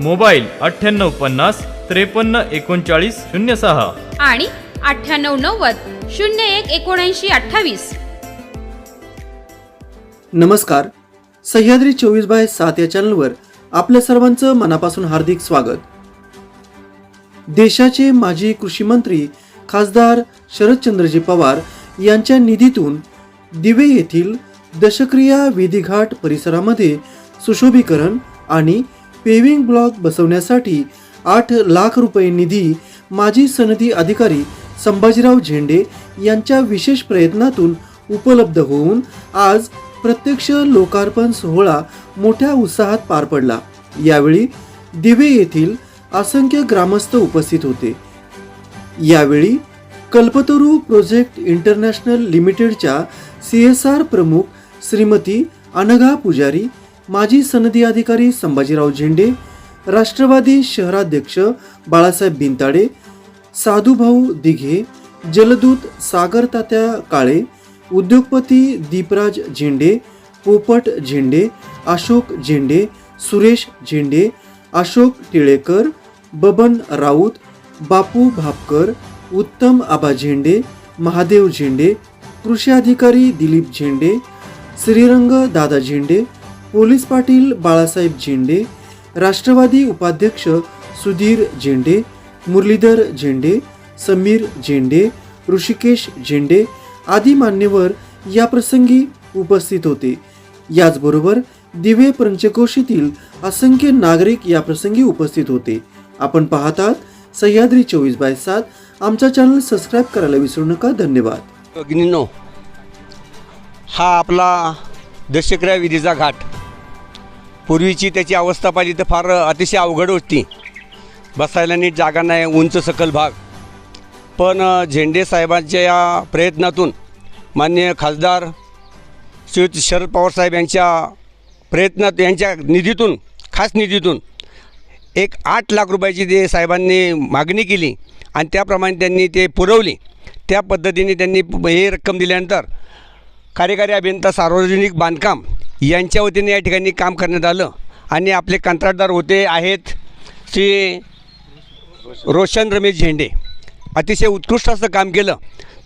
Mobile अठ्ठ्याण्णव पन्नास त्रेपन्न एकोणचाळीस शून्य सहा. आणि अठ्ठ्याण्णव नव्वद शून्य एक एकोणऐंशी अठ्ठावीस. नमस्कार. सह्याद्री चोवीस बाय सात या चॅनलवर आपल्या सर्वांचं मनापासून हार्दिक स्वागत. देशाचे माजी कृषी मंत्री खासदार शरदचंद्रजी पवार यांच्या निधीतून दिवे येथील दशक्रिया विधिघाट परिसरामध्ये सुशोभीकरण आणि पेविंग ब्लॉक बसवण्यासाठी आठ लाख रुपये निधी माजी सनदी अधिकारी संभाजीराव झेंडे यांच्या विशेष प्रयत्नातून उपलब्ध होऊन आज प्रत्यक्ष लोकार्पण सोहळा मोठ्या उत्साहात पार पडला. यावेळी दिवे येथील असंख्य ग्रामस्थ उपस्थित होते. यावेळी कल्पतरू प्रोजेक्ट इंटरनॅशनल लिमिटेडच्या सी एस आर प्रमुख श्रीमती अनघा पुजारी माजी सनदी अधिकारी संभाजीराव झेंडे राष्ट्रवादी शहराध्यक्ष बाळासाहेब बिंताडे साधुभाऊ दिघे जलदूत सागर तात्या काळे उद्योगपती दीपराज झेंडे पोपट झेंडे अशोक झेंडे सुरेश झेंडे अशोक टिळेकर बबन राऊत बापू भापकर उत्तम आबा झेंडे महादेव झेंडे कृषी अधिकारी दिलीप झेंडे श्रीरंग दादा झेंडे पोलीस पाटील बाळासाहेब झेंडे राष्ट्रवादी उपाध्यक्ष सुधीर झेंडे मुरलीधर झेंडे समीर झेंडे ऋषिकेश झेंडे आदी मान्यवर या प्रसंगी उपस्थित होते. याचबरोबर दिवे पंचकोशीतील असंख्य नागरिक या प्रसंगी उपस्थित होते. आपण पाहतात सह्याद्री चोवीस बाय सात आमचा चॅनल सबस्क्राईब करायला विसरू नका. धन्यवाद. अग्निनो हा आपला दशक्रिया विधीचा घाट. पूर्वीची त्याची अवस्था पाहिली तर फार अतिशय अवघड होती. बसायला नीट जागा नाही उंच सकल भाग. पण झेंडे साहेबांच्या या प्रयत्नातून माननीय खासदार श्री शरद पवार साहेब यांच्या प्रयत्नात यांच्या निधीतून खास निधीतून एक आठ लाख रुपयाची ते साहेबांनी मागणी केली आणि त्याप्रमाणे त्यांनी ते पुरवली. त्या पद्धतीने त्यांनी हे रक्कम दिल्यानंतर कार्यकारी अभियंता सार्वजनिक बांधकाम यांच्या वतीने या ठिकाणी काम करण्यात आलं. आणि आपले कंत्राटदार होते आहेत श्री रोशन रमेश झेंडे. अतिशय उत्कृष्ट असं काम केलं.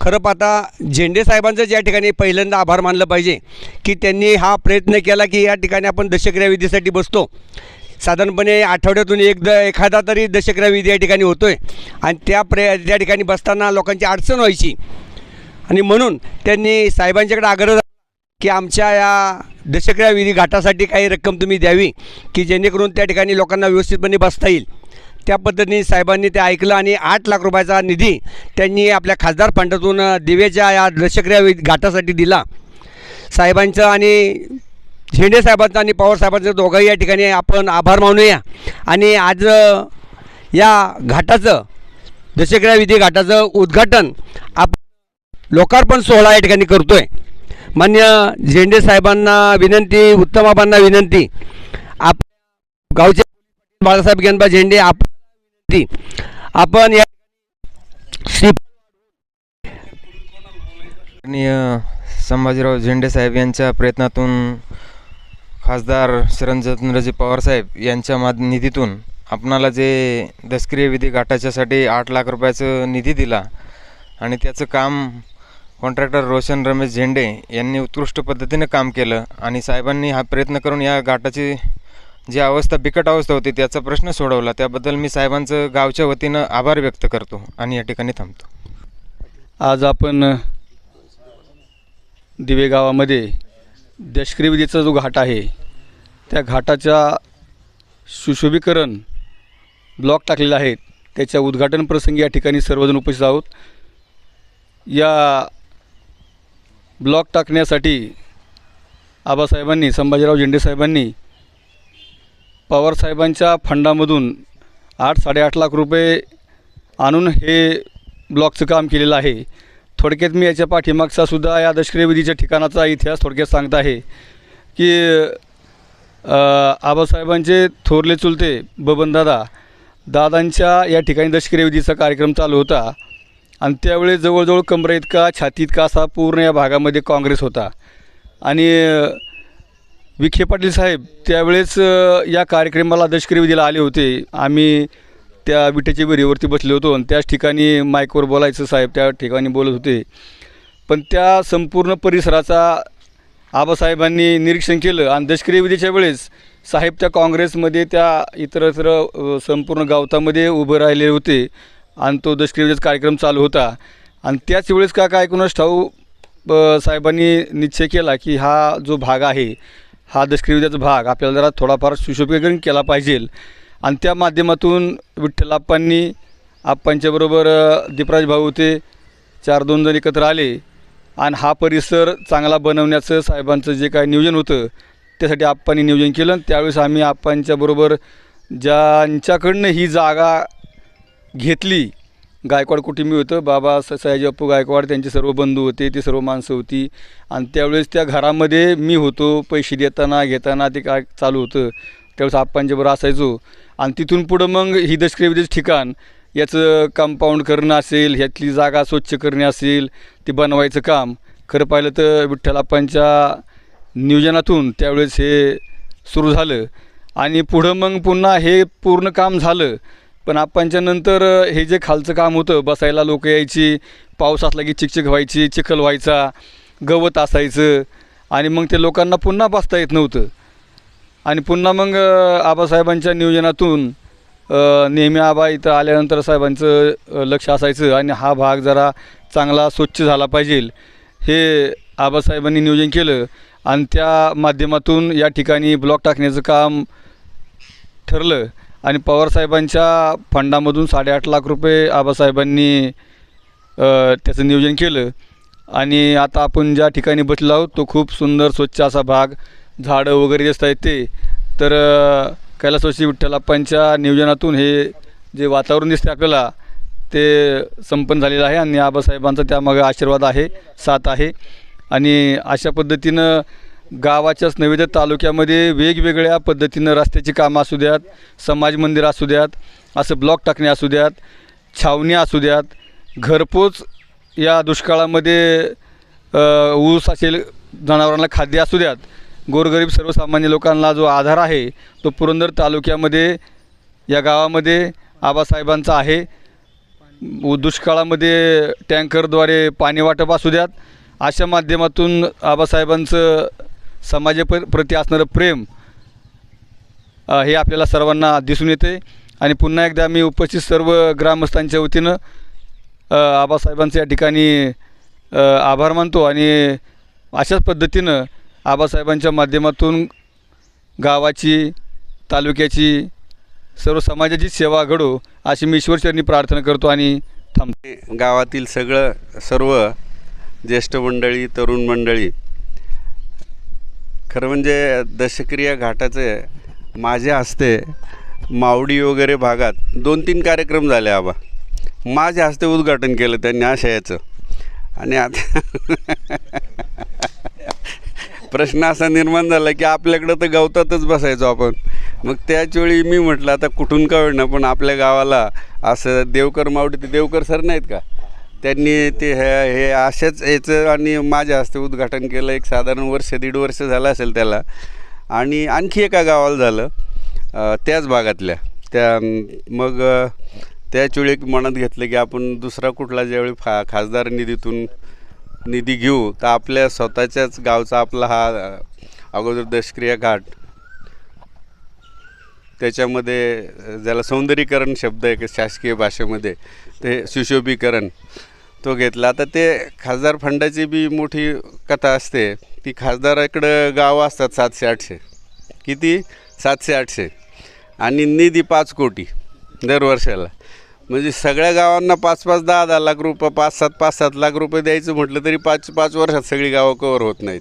खरं पाहता झेंडे साहेबांचं ज्या ठिकाणी पहिल्यांदा आभार मानलं पाहिजे की त्यांनी हा प्रयत्न केला की या ठिकाणी आपण दशक्रियाविधीसाठी बसतो. साधारणपणे आठवड्यातून एकदा एखादा तरी दशक्रियाविधी या ठिकाणी होतो आहे आणि त्या प्रय त्या ठिकाणी बसताना लोकांची अडचण व्हायची. आणि म्हणून त्यांनी साहेबांच्याकडे आग्रह की आमच्या या दशक्रिया विधी घाटासाठी काही रक्कम तुम्ही द्यावी की जेणेकरून त्या ठिकाणी लोकांना व्यवस्थितपणे बसता येईल. त्या पद्धतीने साहेबांनी ते ऐकलं आणि आठ लाख रुपयाचा निधी त्यांनी आपल्या खासदार फंडातून दिवेच्या या दशक्रिया विधी घाटासाठी दिला. साहेबांचं आणि झेंडे साहेबांचं आणि पवार साहेबांचं दोघंही या ठिकाणी आपण आभार मानूया. आणि आज या घाटाचं दशक्रिया विधी घाटाचं उद्घाटन आप लोकार्पण सोहळा या ठिकाणी करतो आहे मान्य झेंडे साहेबांना विनंती उत्तमाबांना विनंती. आप गावचे बाळासाहेब गेंदबा झेंडे आप आपण या श्री संभाजीराव झेंडे साहेब यांच्या प्रयत्नातून खासदार शरणचंद्रजी पवारसाहेब यांच्या माध निधीतून आपणाला जे दष्क्रिय विधी गाठाच्यासाठी आठ लाख रुपयाचं निधी दिला आणि त्याचं काम कॉन्ट्रॅक्टर रोशन रमेश झेंडे यांनी उत्कृष्ट पद्धतीने काम केलं आणि साहेबांनी हा प्रयत्न करून या घाटाची जी अवस्था बिकट अवस्था होती त्याचा प्रश्न सोडवला. त्याबद्दल मी साहेबांचं गावच्या वतीनं आभार व्यक्त करतो आणि या ठिकाणी थांबतो. आज आपण दिवे गावामध्ये दशक्रिविधीचा जो घाट आहे त्या घाटाच्या सुशोभीकरण ब्लॉक टाकलेला आहे. त्याच्या उद्घाटन प्रसंगी या ठिकाणी सर्वजण उपस्थित आहोत. या ब्लॉक टाकण्यासाठी आबासाहेबांनी संभाजीराव झेंडेसाहेबांनी पवारसाहेबांच्या फंडामधून आठ साडेआठ लाख रुपये आणून हे ब्लॉकचं काम केलेलं आहे. थोडक्यात मी याच्या पाठीमागचा सुद्धा या दशक्रियविधीच्या विधीच्या ठिकाणाचा इतिहास थोडक्यात सांगत आहे की आबासाहेबांचे थोरले चुलते बबनदादा दादांच्या या ठिकाणी दशक्रियविधीचा विधीचा कार्यक्रम चालू होता. आणि त्यावेळेस जवळजवळ कमरे इतका छाती इतका असा पूर्ण या भागामध्ये काँग्रेस होता. आणि विखे पाटील साहेब त्यावेळेस या कार्यक्रमाला दशकरी विधीला आले होते. आम्ही त्या विटेच्या विहिरीवरती बसले होतो आणि त्याच ठिकाणी माईकवर बोलायचं साहेब त्या ठिकाणी बोलत होते. पण त्या संपूर्ण परिसराचा आबासाहेबांनी निरीक्षण केलं आणि दशकरी विधीच्या वेळेस साहेब त्या काँग्रेसमध्ये त्या इतरत्र संपूर्ण गावतामध्ये उभे राहिले होते. आणि तो दशकरी कार्यक्रम चालू होता. आणि त्याच वेळेस का काय कोणास ठाऊ साहेबांनी निश्चय केला की हा जो भाग आहे हा दशकरी भाग आपल्याला जरा थोडाफार सुशोभीकरण केला पाहिजे. आणि त्या माध्यमातून विठ्ठलाप्पांनी आप्पांच्याबरोबर दीपराज भाऊ होते चार दोन जण एकत्र आले. आणि हा परिसर चांगला बनवण्याचं साहेबांचं जे काय नियोजन होतं त्यासाठी आप्पांनी नियोजन केलं. आणि त्यावेळेस आम्ही आप्पांच्याबरोबर ज्यांच्याकडनं ही जागा घेतली. गायकवाड कुटुंबी होतं. बाबा स सयाजी अप्पू गायकवाड त्यांचे सर्व बंधू होते ती सर्व माणसं होती. आणि त्यावेळेस त्या घरामध्ये मी होतो. पैसे देताना घेताना ते काय चालू होतं. त्यावेळेस आप्पांच्याबरोबर असायचो. आणि तिथून पुढं मग ही दशकरी विदेश ठिकाण. याचं कंपाऊंड करणं असेल ह्यातली जागा स्वच्छ करणे असेल ती बनवायचं काम. खरं पाहिलं तर विठ्ठलाप्पांच्या नियोजनातून त्यावेळेस हे सुरू झालं. आणि पुढं मग पुन्हा हे पूर्ण काम झालं. पण आप्पांच्या नंतर हे जे खालचं काम होतं बसायला लोक यायची पाऊस असला की चिकचिक व्हायची चिखल व्हायचा गवत असायचं आणि मग ते लोकांना पुन्हा बसता येत नव्हतं. आणि पुन्हा मग आबासाहेबांच्या नियोजनातून नेहमी आबा इथं आल्यानंतर साहेबांचं लक्ष असायचं आणि हा भाग जरा चांगला स्वच्छ झाला पाहिजे. हे आबासाहेबांनी नियोजन केलं आणि त्या माध्यमातून या ठिकाणी ब्लॉक टाकण्याचं काम ठरलं. आणि पवारसाहेबांच्या फंडामधून साडेआठ लाख रुपये आबासाहेबांनी त्याचं नियोजन केलं. आणि आता आपण ज्या ठिकाणी बसलो आहोत तो खूप सुंदर स्वच्छ असा भाग झाडं वगैरे दिसत आहेत ते. तर कैलासवशी कैलासवासी विठ्ठलाप्पांच्या नियोजनातून हे जे वातावरण दिसते आपल्याला ते संपन्न झालेलं आहे. आणि आबासाहेबांचा त्यामागं आशीर्वाद आहे साथ आहे. आणि अशा पद्धतीनं गावाच्याच नव्हे तर तालुक्यामध्ये वेगवेगळ्या पद्धतीनं रस्त्याची कामं असू द्यात समाज मंदिर असू द्यात असं ब्लॉक टाकणे असू द्यात छावणी असू द्यात घरपोच या दुष्काळामध्ये ऊस असेल जनावरांना खाद्य असू द्यात. गोरगरीब सर्वसामान्य लोकांना जो आधार आहे तो पुरंदर तालुक्यामध्ये या गावामध्ये आबासाहेबांचा आहे. दुष्काळामध्ये टँकरद्वारे पाणी वाटप असू द्यात. अशा माध्यमातून आबासाहेबांचं समाजाप प्रती असणारं प्रेम हे आपल्याला सर्वांना दिसून येते. आणि पुन्हा एकदा मी उपस्थित सर्व ग्रामस्थांच्या वतीनं अ, आबासाहेबांचं या ठिकाणी आभार मानतो. आणि अशाच पद्धतीनं आबासाहेबांच्या माध्यमातून गावाची तालुक्याची सर्व समाजाची सेवा घडो अशी मी ईश्वरचरणी प्रार्थना करतो आणि थांबते. गावातील सगळं सर्व ज्येष्ठ मंडळी तरुण मंडळी खरं म्हणजे दशक्रिया घाटाचे माझ्या हस्ते मावडी वगैरे भागात दोन तीन कार्यक्रम झाले आबा. माझ्या हस्ते उद्घाटन केलं त्यांनी आशयाचं. आणि आता प्रश्न असा निर्माण झाला की आपल्याकडं तर गवतातच बसायचो आपण. मग त्याचवेळी मी म्हटलं आता कुठून का होईना पण आपल्या गावाला असं देवकर मावडी ते देवकर सर नाहीत का? त्यांनी ते हे हे अशाच याचं आणि माझ्या हस्ते उद्घाटन केलं. एक साधारण वर्ष दीड वर्ष झालं असेल त्याला. आणि आणखी एका गावाला झालं त्याच भागातल्या. त्या मग अ, त्याच वेळी एक मनात घेतलं की आपण दुसरा कुठला ज्यावेळी फा खासदार निधीतून निधी घेऊ तर आपल्या स्वतःच्याच गावचा आपला हा अगोदर दशक्रिया घाट. त्याच्यामध्ये ज्याला सौंदर्यीकरण शब्द आहे शासकीय भाषेमध्ये ते सुशोभीकरण. तो घेतला. आता ते खासदार फंडाची बी मोठी कथा असते. ती खासदाराकडं गावं असतात सातशे आठशे. किती? सातशे आठशे. आणि निधी पाच कोटी दरवर्षाला. म्हणजे सगळ्या गावांना पाच पाच दहा दहा लाख रुपये पाच सात पाच सात लाख रुपये द्यायचं म्हटलं तरी पाच पाच वर्षात सगळी गावं कवर होत नाहीत.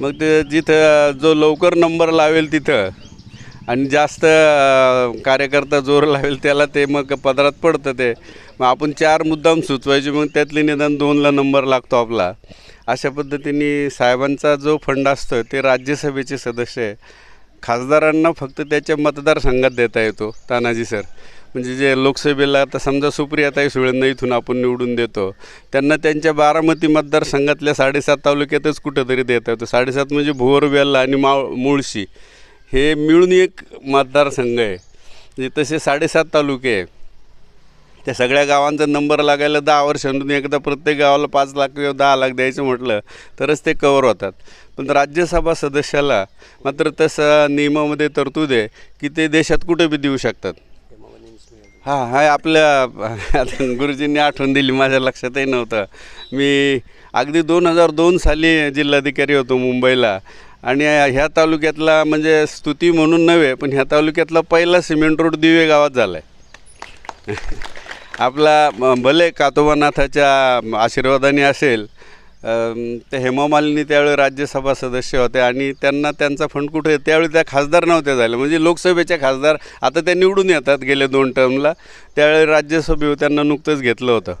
मग ते जिथं जो लवकर नंबर लावेल तिथं. आणि जास्त कार्यकर्ता जोर लावेल त्याला ते मग पदरात पडतं ते. मग आपण चार मुद्दाम सुचवायचे मग त्यातले निदान दोनला नंबर लागतो आपला. अशा पद्धतीने साहेबांचा जो फंड असतो ते राज्यसभेचे सदस्य आहे. खासदारांना फक्त त्याच्या मतदारसंघात देता येतो तानाजी सर. म्हणजे जे लोकसभेला आता समजा सुप्रियाताई सुळेंना इथून आपण निवडून देतो त्यांना त्यांच्या बारामती मतदारसंघातल्या साडेसात तालुक्यातच कुठंतरी देता येतो. साडेसात म्हणजे भुवर वेल्ला आणि माव मुळशी. हे मिळून एक मतदारसंघ आहे. म्हणजे तसे साडेसात तालुके आहे. त्या सगळ्या गावांचा नंबर लागायला दहा वर्षांतून एकदा प्रत्येक गावाला पाच लाख किंवा दहा लाख द्यायचं म्हटलं तरच ते कवर होतात. पण राज्यसभा सदस्याला मात्र तसं नियमामध्ये तरतूद आहे की ते देशात कुठे बी देऊ शकतात. हां हाय आपल्या गुरुजींनी आठवण दिली माझ्या लक्षातही नव्हतं. मी अगदी दोन हजार दोन साली जिल्हाधिकारी होतो मुंबईला. आणि ह्या तालुक्यातला म्हणजे स्तुती म्हणून नव्हे पण ह्या तालुक्यातला पहिला सिमेंट रोड दिवे गावात झाला आहे आपला भले कातोबानाथाच्या आशीर्वादाने असेल ते हेमा मालिनी त्यावेळी राज्यसभा सदस्य होते आणि त्यांना त्यांचा फंड कुठे त्यावेळी त्या खासदार नव्हत्या झाल्या. म्हणजे लोकसभेच्या खासदार आता त्या निवडून येतात गेले दोन टर्मला त्यावेळी राज्यसभेवर त्यांना नुकतंच घेतलं होतं.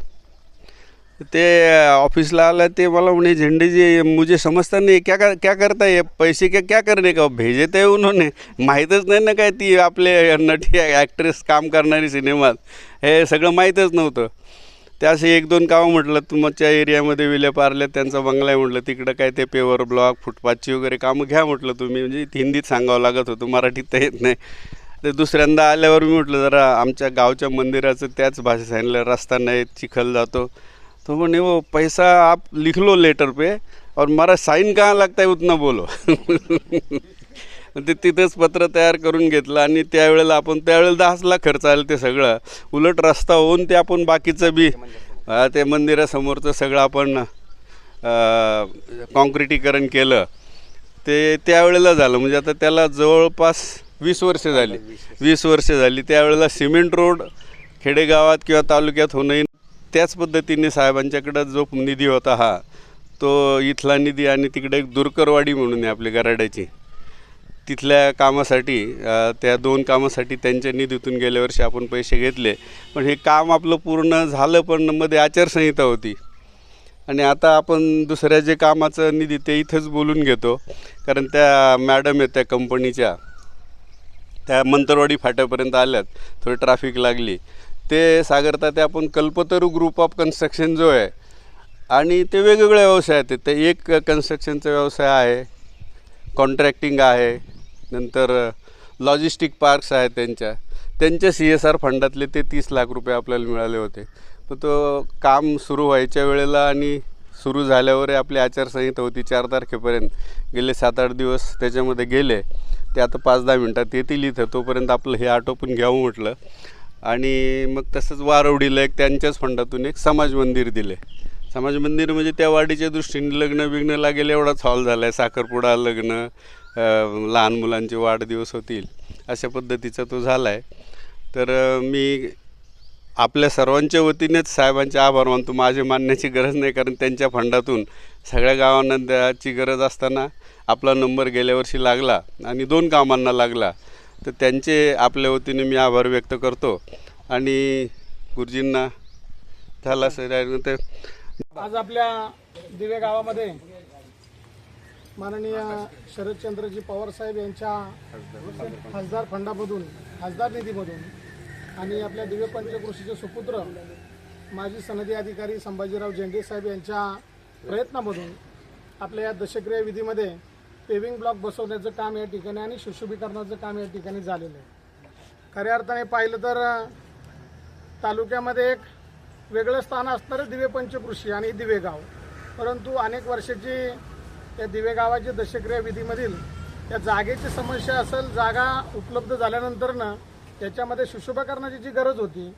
ते ऑफिसला आला ते मला म्हणे झेंडे जी मुझे समजता नाही क्या कर क्या करता ये पैसे क्या क्या करणे का? भेजे ते उन्होंने। माहीतच नाही ना काय ती आपले नटी ॲक्ट्रेस काम करणारी सिनेमात. हे सगळं माहीतच नव्हतं. ते असे एक दोन कामं म्हटलं तुमच्या एरियामध्ये विलेपारले त्यांचा बंगला आहे म्हटलं तिकडं काय ते पेवर ब्लॉक फुटपाथची वगैरे कामं घ्या म्हटलं तुम्ही म्हणजे हिंदीत सांगावं लागत होतं मराठीत तर येत नाही. ते दुसऱ्यांदा आल्यावर मी म्हटलं जरा आमच्या गावच्या मंदिराचं त्याच भाषेत सांगितलं रस्ता नाही चिखल जातो. तो म्हणे वो पैसा आप लिख लो लेटर पे और मारा साइन कहाँ लगता है उतना बोलो। ते तिथंच पत्र तयार करून घेतलं आणि त्यावेळेला आपण त्यावेळेला दहाच लाख खर्च आलं ते सगळं. उलट रस्ता होऊन ते आपण बाकीचं बी ते मंदिरासमोरचं सगळं आपण कॉन्क्रिटीकरण केलं. ते त्यावेळेला झालं. म्हणजे आता त्याला जवळपास वीस वर्ष झाली. वीस वर्ष झाली. त्यावेळेला सिमेंट रोड खेडेगावात किंवा तालुक्यात होणं त्याच पद्धतीने साहेबांच्याकडं जो निधी होता हा तो इथला निधी आणि तिकडे एक दुरकरवाडी म्हणून आहे आपली गराड्याची. तिथल्या कामासाठी त्या दोन कामासाठी त्यांच्या निधीतून गेल्या वर्षी आपण पैसे घेतले. पण हे काम आपलं पूर्ण झालं पण मध्ये आचारसंहिता होती. आणि आता आपण दुसऱ्या जे कामाचं निधी ते इथंच बोलून घेतो. कारण त्या मॅडम आहेत त्या कंपनीच्या त्या मंतरवाडी फाट्यापर्यंत आल्यात. थोडी ट्रॅफिक लागली. ते सागरता ते आपण कल्पतरू ग्रुप ऑफ कन्स्ट्रक्शन जो आहे आणि ते वेगवेगळे व्यवसाय आहेत. ते एक कन्स्ट्रक्शनचा व्यवसाय आहे कॉन्ट्रॅक्टिंग आहे नंतर लॉजिस्टिक पार्क्स आहेत त्यांच्या. त्यांच्या सी एस आर फंडातले ते तीस लाख रुपये आपल्याला मिळाले होते. तर तो काम सुरू व्हायच्या वेळेला आणि सुरू झाल्यावर आपली आचारसंहिता होती चार तारखेपर्यंत. गेले सात आठ दिवस त्याच्यामध्ये गेले. ते आता पाच दहा मिनटात येतील इथं. तोपर्यंत आपलं हे आटोपून घ्यावं म्हटलं. आणि मग तसंच वारवडीला एक त्यांच्याच फंडातून एक समाज मंदिर दिले. समाज मंदिर म्हणजे त्या वाडीच्या दृष्टीने लग्न बिग्न लागेल एवढाच हॉल झाला आहे साखरपुडा लग्न लहान मुलांचे वाढदिवस होतील अशा पद्धतीचा तो झाला आहे तर मी आपल्या सर्वांच्या वतीनेच साहेबांचे आभार मानतो. माझे मानण्याची गरज नाही कारण त्यांच्या फंडातून सगळ्या गावांना त्याची गरज असताना आपला नंबर गेल्या वर्षी लागला आणि दोन कामांना लागला. तर त्यांचे आपल्या वतीने मी आभार व्यक्त करतो. आणि गुरुजींना झाला सर ते आज आपल्या दिवे गावामध्ये माननीय शरदचंद्रजी पवार साहेब यांच्या खासदार फंडामधून खासदार निधीमधून आणि आपल्या दिव्य पंचकृषीचे सुपुत्र माजी सनदी अधिकारी संभाजीराव झेंडे साहेब यांच्या प्रयत्नामधून आपल्या या दशक्रिया विधीमध्ये पेविंग ब्लॉक बसवण्याचं काम या ठिकाणी आणि सुशोभीकरणाचं काम या ठिकाणी झालेलं आहे. खऱ्या अर्थाने पाहिलं तर तालुक्यामध्ये एक वेगळं स्थान असणारं दिवे पंचकृषी आणि दिवेगाव परंतु अनेक वर्षाची त्या दिवेगावाची दशक्रिया विधीमधील त्या जागेची समस्या असेल जागा उपलब्ध झाल्यानंतरनं त्याच्यामध्ये सुशोभीकरणाची जी गरज होती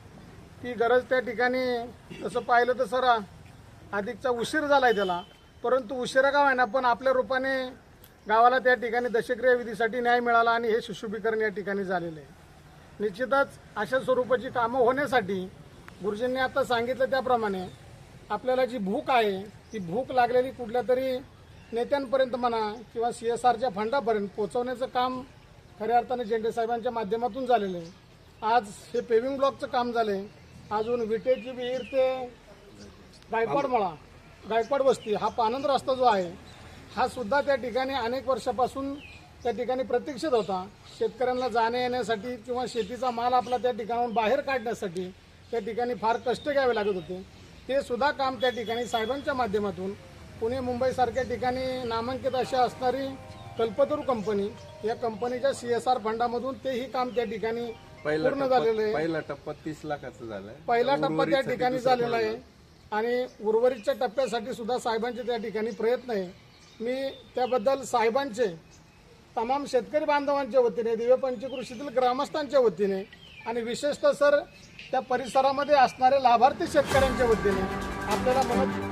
ती गरज त्या ठिकाणी तसं पाहिलं तर सर अधिकचा उशीर झाला आहे त्याला. परंतु उशिरा का होईना पण आपल्या रूपाने गावाला त्या ठिकाणी दशक्रिया विधीसाठी न्याय मिळाला आणि हे सुशोभीकरण या ठिकाणी झालेलं आहे. निश्चितच अशा स्वरूपाची कामं होण्यासाठी गुरुजींनी आता सांगितलं त्याप्रमाणे आपल्याला जी भूक आहे ती भूक लागलेली कुठल्या तरी नेत्यांपर्यंत म्हणा किंवा सी एस आरच्या फंडापर्यंत पोहोचवण्याचं काम खऱ्या अर्थाने झेंडे साहेबांच्या माध्यमातून झालेलं आहे. आज हे पेविंग ब्लॉकचं काम झालं आहे अजून विटेची विहीर ते गायकवाड मळा. गायकवाड वस्ती हा पानंद रस्ता जो आहे हा सुद्धा त्या ठिकाणी अनेक वर्षापासून त्या ठिकाणी प्रतीक्षित होता. शेतकऱ्यांना जाण्या येण्यासाठी किंवा शेतीचा माल आपला त्या ठिकाणाहून बाहेर काढण्यासाठी त्या ठिकाणी फार कष्ट घ्यावे लागत होते. ते सुद्धा काम त्या ठिकाणी साहेबांच्या माध्यमातून. पुणे मुंबईसारख्या ठिकाणी नामांकित अशा असणारी कल्पतरू कंपनी या कंपनीच्या सी एस आर फंडामधून तेही काम त्या ठिकाणी पूर्ण झालेलं आहे. पहिला टप्पा तीस लाखाचा झालाय पहिला टप्पा त्या ठिकाणी झालेला आहे. आणि उर्वरितच्या टप्प्यासाठी सुद्धा साहेबांचे त्या ठिकाणी प्रयत्न आहे. मी त्याबद्दल साहेबांचे तमाम शेतकरी बांधवांच्या वतीने दिव्यपंचकृषीतील ग्रामस्थांच्या वतीने आणि विशेषतः सर त्या परिसरामध्ये असणारे लाभार्थी शेतकऱ्यांच्या वतीने आपल्याला म्हणत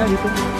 नाही, इथं.